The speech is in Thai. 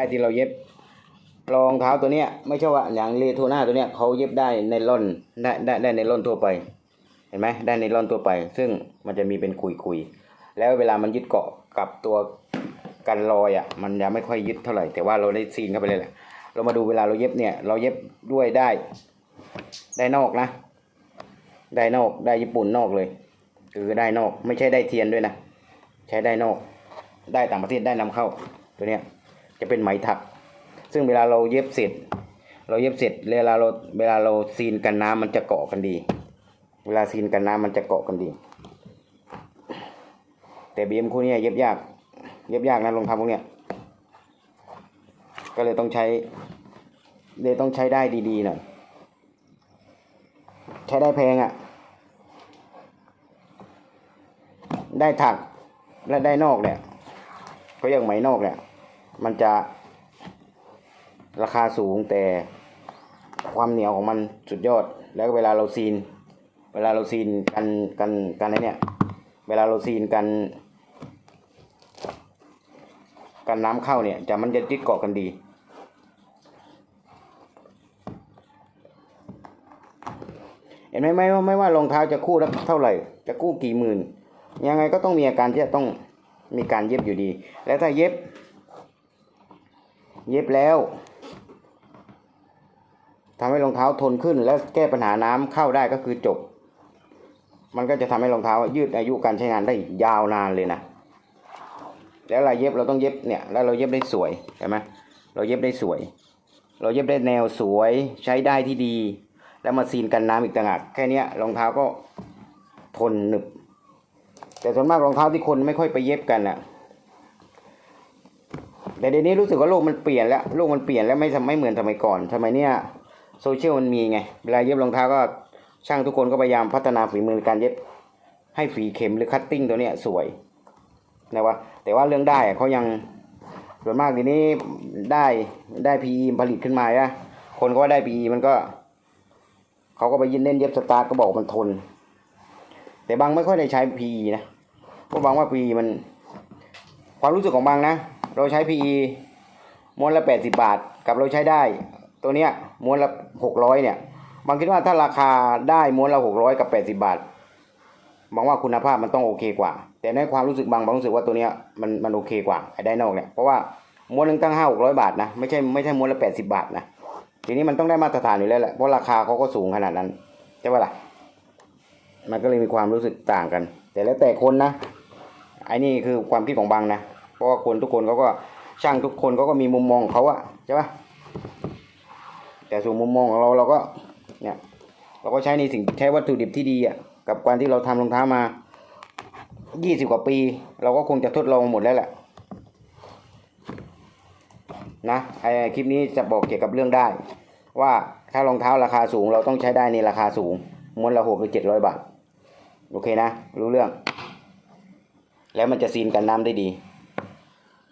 ไอ้ที่เราเย็บรองเท้าตัวเนี้ยไม่ใช่ว่าอย่างเลโทน่าตัวเนี้ยเขาเย็บได้ในร่อนได้ได้ได้ในร่อนทั่วไป เห็นไหมได้ในร่อนทั่วไป ซึ่งมันจะมีเป็นคุยคุยๆแล้วเวลามันยึดเกาะกับตัวกันรอยอะมันยังไม่ค่อยยึดเท่าไหร่แต่ว่าเราได้ซีนเข้าไปเลยแหละเรามาดูเวลาเราเย็บเนี่ยเราเย็บด้วยได้ ได้นอกนะ ได้นอกได้ญี่ปุ่นนอกเลย คือได้นอกไม่ใช่ได้เทียนด้วยนะ ใช้ได้นอก ได้ต่างประเทศได้นำเข้าตัวเนี้ย จะเป็นไหมถัก ซึ่งเวลาเราเย็บเสร็จ เราเย็บเสร็จเวลาเราเวลาเราซีนกันน้ำมันจะเกาะกันดี เวลาซีนกันน้ำมันจะเกาะกันดี แต่บีเอ็มคู่นี้เย็บยาก เย็บยากนะรองเท้าพวกเนี้ยก็เลยต้องใช้เลยต้องใช้ได้ดีๆหน่อยใช้ได้แพงอะ่ะ ได้ถักและได้นอกเนี่ยเขาเรียกไหมนอกเนี่ย มันจะราคาสูงแต่ความเหนียวของมันสุดยอด แล้วเวลาเราซีน เวลาเราซีนกันกันกันไอเนี่ย เวลาเราซีนกัน กันน้ำเข้าเนี่ยจะมันจะยึดเกาะกันดี เห็นไหมไม่ว่าไม่ว่ารองเท้าจะคู่ละเท่าไหร่ จะคู่กี่หมื่น ยังไงก็ต้องมีอาการที่จะต้องมีการเย็บอยู่ดี แล้วถ้าเย็บ เย็บแล้วทำให้รองเท้าทนขึ้น และแก้ปัญหาน้ำเข้าได้ก็คือจบ มันก็จะทำให้รองเท้ายืดอายุการใช้งานได้ยาวนานเลยนะแล้วเราเย็บเราต้องเย็บเนี่ยแล้วเราเย็บได้สวยเห็นไหมเราเย็บได้สวย เราเย็บได้แนวสวยใช้ได้ที่ดี แล้วมาซีนกันน้ำอีกต่างหากแค่เนี้ยรองเท้าก็ทนหนึบ แต่ส่วนมากรองเท้าที่คนไม่ค่อยไปเย็บกันน่ะ แต่เดี๋ยวนี้รู้สึกว่าโลกมันเปลี่ยนแล้วโลกมันเปลี่ยนแล้วไม่ไม่เหมือนสมัยก่อนสมัยเนี้ยโซเชียลมันมีไงเวลาเย็บรองเท้าก็ช่างทุกคนก็พยายามพัฒนาฝีมือในการเย็บให้ฝีเข็มหรือคัตติ้งตัวเนี้ยสวยนะวะแต่ว่าเรื่องได้เขายังส่วนมากทีนี้ได้ได้พีผลิตขึ้นมาอะคนก็ได้พีมันก็เขาก็ไปยินเน้นเย็บสตาร์ก็บอกมันทน แต่บางไม่ค่อยได้ใช้พีนะเพราะบางว่าพีมัน ความรู้สึกของบางนะ เราใช้พีม้วนละแปดสิบาท กับเราใช้ได้ ตัวเนี้ยม้วนละหกร้อยเนี่ยบางคิดว่าถ้าราคาได้ม้วนละหกร้อยกับแปดสิบาทบางว่าคุณภาพมันต้องโอเคกว่า แต่ในความรู้สึกบางบางรู้สึกว่าตัวเนี้ยมันมันโอเคกว่าไอ้ได้นอกเนี่ยเพราะว่าม้วนหนึ่งตั้งห้าหกร้อยบาทนะไม่ใช่ไม่ใช่ม้วนละแปดสิบาทนะทีนี้มันต้องได้มาตรฐานอยู่แล้วแหละเพราะราคาเขาก็สูงขนาดนั้นใช่ปะล่ะมันก็เลยมีความรู้สึกต่างกัน แต่แล้วแต่คนนะไอ้นี่คือความคิดของบางนะ เพราะว่าคนทุกคนเขาก็ช่างทุกคนเขาก็มีมุมมองของเขาอะใช่ปะแต่ส่วนมุมมองของเราเราก็เนี่ยเราก็ใช้ในสิ่งใช้วัตถุดิบที่ดีอะกับการที่เราทำรองเท้ามายี่สิบกว่าปี เราก็คงจะทดลองหมดแล้วแหละนะไอคลิปนี้จะบอกเกี่ยวกับเรื่องได้ ว่าถ้ารองเท้าราคาสูง เราต้องใช้ได้ในราคาสูงม้วนละหกหรือเจ็ดร้อยบาท โอเคนะ รู้เรื่อง แล้วมันจะซีนกันน้ำได้ดี